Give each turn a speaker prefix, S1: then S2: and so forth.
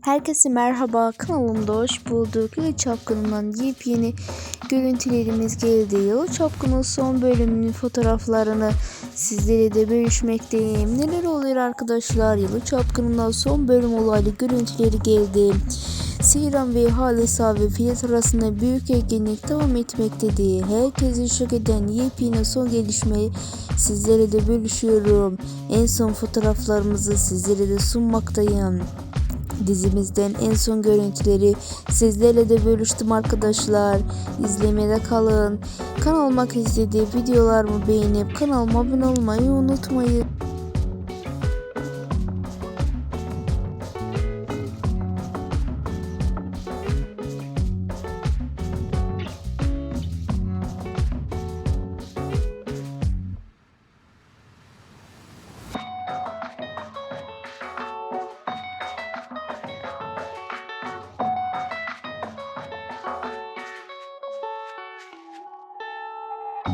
S1: Herkese merhaba kanalımda hoş bulduk. Yalı Çapkını'ndan yepyeni görüntülerimiz geldi. Yalı Çapkın'ın son bölümünün fotoğraflarını sizlere de bölüşmekteyim. Neler oluyor arkadaşlar? Yalı Çapkını'ndan son bölüm olaylı görüntüleri geldi. Seyran ve Halisa ve Fiyat arasında büyük etkinlik devam etmektedir. Herkesi şok eden yepyeni son gelişmeyi sizlere de bölüşüyorum. En son fotoğraflarımızı sizlere de sunmaktayım. Dizimizden en son görüntüleri sizlerle de bölüştüm arkadaşlar. İzlemede kalın. Kanalıma izlediği videolarımı beğenip kanalıma abone olmayı unutmayın.